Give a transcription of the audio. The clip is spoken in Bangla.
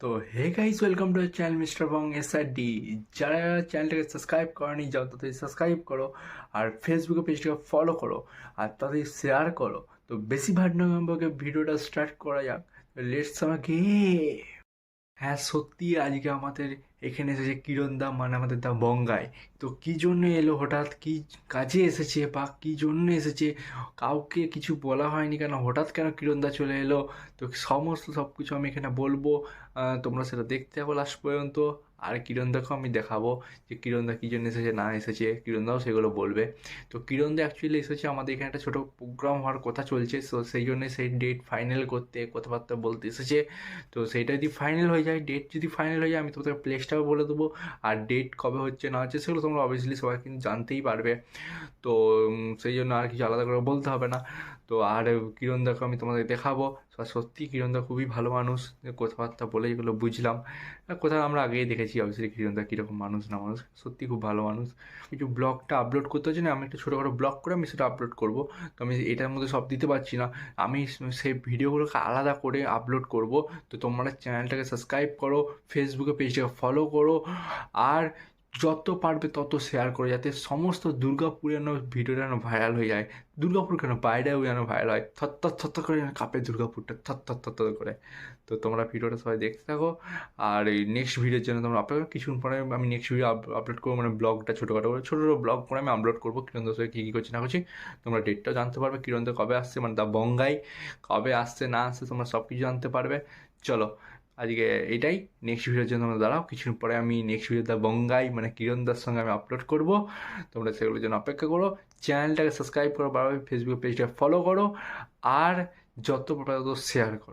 তো hey guys welcome to channel mister Bong S R D যারা চ্যানেলটাকে সাবস্ক্রাইব করনি, যাও তাদের সাবস্ক্রাইব করো আর ফেসবুকে পেজটাকে ফলো করো আর তাদের শেয়ার করো। তো, বেশি ভাট নম্বরকে ভিডিওটা স্টার্ট করা যাক। লেটস আমাকে হ্যাঁ সত্যি আজকে আমাদের এখানে এসেছে কিরণ দা মানে আমাদের দা বঙ্গায় তো কী জন্য এলো? হঠাৎ কী কাজে এসেছে বা কী জন্য এসেছে? কাউকে কিছু বলা হয়নি কেন? হঠাৎ কেন কিরণদা চলে এলো? তো সমস্ত সব কিছু আমি এখানে বলব। তোমরা সেটা দেখতে হবে লাস্ট পর্যন্ত। আর কিরণদাকেও আমি দেখাবো যে কিরণদা কী জন্য এসেছে, না এসেছে, কিরণদাও সেগুলো বলবে। তো কিরণদা অ্যাকচুয়ালি এসেছে, আমাদের এখানে একটা ছোটো প্রোগ্রাম হওয়ার কথা চলছে সো সেই জন্য সেই ডেট ফাইনাল করতে, কথাবার্তা বলতে এসেছে। তো সেইটা যদি ফাইনাল হয়ে যায় ডেট যদি ফাইনাল হয়ে যায়, আমি তোমাদের প্লেসটাও বলে দেবো। আর ডেট কবে হচ্ছে, না হচ্ছে, সেগুলো তোমরা অবভিয়াসলি সবাই কিন্তু জানতেই পারবে। তো সেই জন্য আর কিছু আলাদা করে বলতে হবে না। তো আর কিরণদাকে আমি তোমাদের দেখাবো। সত্যি কিরণদা খুবই ভালো মানুষ, কথাবার্তা বলে এগুলো বুঝলাম। কোথাও আমরা আগেই দেখেছি। অবশ্যই কিরণদা কীরকম মানুষ না মানুষ। সত্যি খুব ভালো মানুষ। কিছু ব্লগটা আপলোড করতে হচ্ছে না, আমি একটা ছোটোখাটো ব্লগ করে আমি সেটা আপলোড করব। তো আমি এটার মধ্যে সব দিতে পারছি না। আমি সেই ভিডিওগুলোকে আলাদা করে আপলোড করব। তো তোমরা চ্যানেলটাকে সাবস্ক্রাইব করো ফেসবুকে পেজটাকে ফলো করো। আর যত পারবে তত শেয়ার করে যাতে সমস্ত দুর্গাপুর যেন ভিডিওটা যেন ভাইরাল হয়ে যায়। দুর্গাপুর কেন? বাইরেও যেন ভাইরাল হয়। থর থর করে যেন কাঁপে দুর্গাপুরটা থর থর করে। তো তোমরা ভিডিওটা সবাই দেখতে থাকো। আর এই নেক্সট ভিডিওর জন্য তোমরা আপলোড কিছুক্ষণ পরে আমি নেক্সট ভিডিও আপলোড করব। মানে ব্লগটা ছোটোখাটো করে। ছোটো ছোটো ব্লগ করে আমি আপলোড করব। কিরণ দোষে কী কী করছি না করছি। তোমরা ডেটটাও জানতে পারবে। কিরণ কবে আসছে? মানে দা বঙ্গাই কবে আসছে না আসছে তোমরা সব কিছু জানতে পারবে। চলো আজকে এটাই। নেক্সট ভিডিওর জন্য তোমরা দাঁড়াও। কিছুদিন পরে আমি নেক্সট ভিডিও দা বঙ্গাই মানে কিরণ দার সঙ্গে আমি আপলোড করব। তোমরা সেগুলোর জন্য অপেক্ষা করো। চ্যানেলটাকে সাবস্ক্রাইব করো, বারবার ফেসবুক পেজটা ফলো করো। আর যত পারো তত শেয়ার করো।